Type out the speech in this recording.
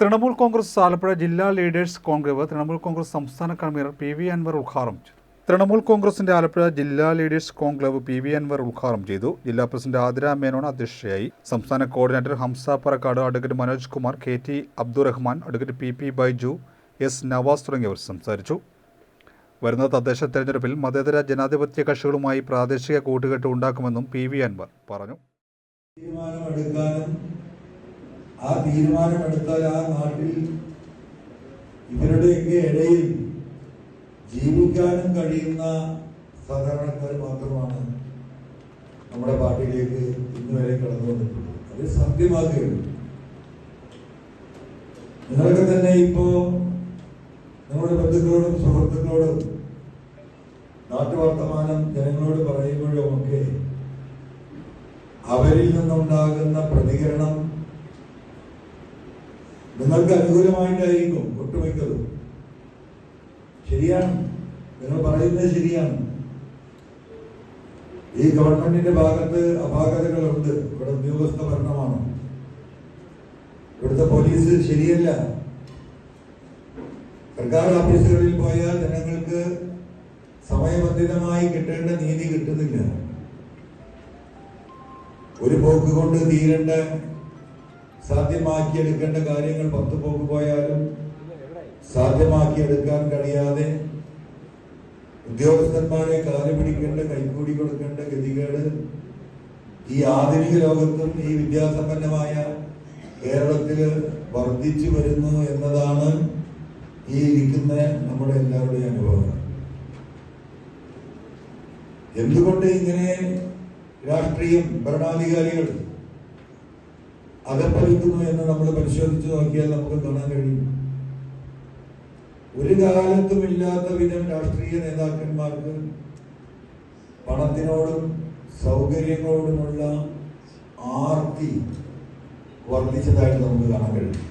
തൃണമൂൽ കോൺഗ്രസ് ആലപ്പുഴ ജില്ലാ leaders conclave Trinamool Congress സംസ്ഥാന convener P V Anvar ഉദ്ഘാടനം ചെയ്തു. തൃണമൂൽ കോൺഗ്രസിന്റെ ആലപ്പുഴ ജില്ലാ leaders conclave P V Anvar ഉദ്ഘാടനം ചെയ്തു. ജില്ലാ പ്രസിഡന്റ് ആതിര മേനോൻ അധ്യക്ഷയായി. സംസ്ഥാന coordinator Hamsa Parakkad advocate Manoj Kumar K T Abdurahman advocate P P Baiju S Navas തുടങ്ങിയവർ സംസാരിച്ചു. വരുന്ന തദ്ദേശ തെരഞ്ഞെടുപ്പിൽ മതേതര ജനാധിപത്യ കക്ഷികളുമായി പ്രാദേശിക കൂട്ടുകെട്ട് ഉണ്ടാക്കുമെന്നും പി വി അൻവർ പറഞ്ഞു. തീരുമാനമെടുക്കാനും ആ തീരുമാനമെടുത്താൽ ആ നാട്ടിൽ ഇവരുടെയൊക്കെ ഇടയിൽ ജീവിക്കാനും കഴിയുന്ന സാധാരണക്കാർ മാത്രമാണ് നമ്മുടെ പാർട്ടിയിലേക്ക് ഇന്ന് വരെ കടന്നു വന്നിട്ടുള്ളത് അത് സത്യമാക്കുകയുള്ളൂ നിങ്ങളൊക്കെ തന്നെ ഇപ്പോ നിങ്ങളുടെ ബന്ധുക്കളോടും സുഹൃത്തുക്കളോടും നാട്ടുവർത്തമാനം ജനങ്ങളോട് പറയുമ്പോഴും ഒക്കെ അവരിൽ നിന്നുണ്ടാകുന്ന പ്രതികരണം നിങ്ങൾക്ക് അനുകൂലമായിട്ടായിരിക്കും ഒട്ടുമിക്കതും. ശരിയാണ്. നിങ്ങൾ പറയുന്നത് ശരിയാണ്. ഈ ഗവൺമെന്റിന്റെ ഭാഗത്ത് അപാകതകളുണ്ട്. ഇവിടെ ഉദ്യോഗസ്ഥ ഭരണമാണ്. ഇവിടുത്തെ പോലീസ് ശരിയല്ല. സർക്കാർ ഓഫീസുകളിൽ പോയാൽ ജനങ്ങൾക്ക് സമയബന്ധിതമായി കിട്ടേണ്ട നീതി കിട്ടുന്നില്ല. ഒരു പോക്ക് കൊണ്ട് തീരേണ്ട സാധ്യമാക്കിയെടുക്കേണ്ട കാര്യങ്ങൾ പോക്ക് പോയാലും സാധ്യമാക്കിയെടുക്കാൻ കഴിയാതെ ഉദ്യോഗസ്ഥന്മാരെ കാൽ പിടിക്കേണ്ട കൈക്കൂടി കൊടുക്കേണ്ട ഗതികേട് ഈ ആധുനിക ലോകത്തും ഈ വിദ്യാസമ്പന്നമായ കേരളത്തിൽ വർദ്ധിച്ചു വരുന്നു എന്നതാണ് ഈ ഇരിക്കുന്ന നമ്മുടെ എല്ലാവരുടെയും അനുഭവം എന്തുകൊണ്ട് ഇങ്ങനെ രാഷ്ട്രീയം ഭരണാധികാരികൾ അകപ്പലിക്കുന്നു എന്ന് നമ്മൾ പരിശോധിച്ചു നോക്കിയാൽ നമുക്ക് കാണാൻ കഴിയും. ഒരു കാലത്തും ഇല്ലാത്ത വിധം രാഷ്ട്രീയ നേതാക്കന്മാർക്ക് പണത്തിനോടും സൗകര്യങ്ങളോടുമുള്ള ആർത്തി വർദ്ധിച്ചതായിട്ട് നമുക്ക് കാണാൻ കഴിയും.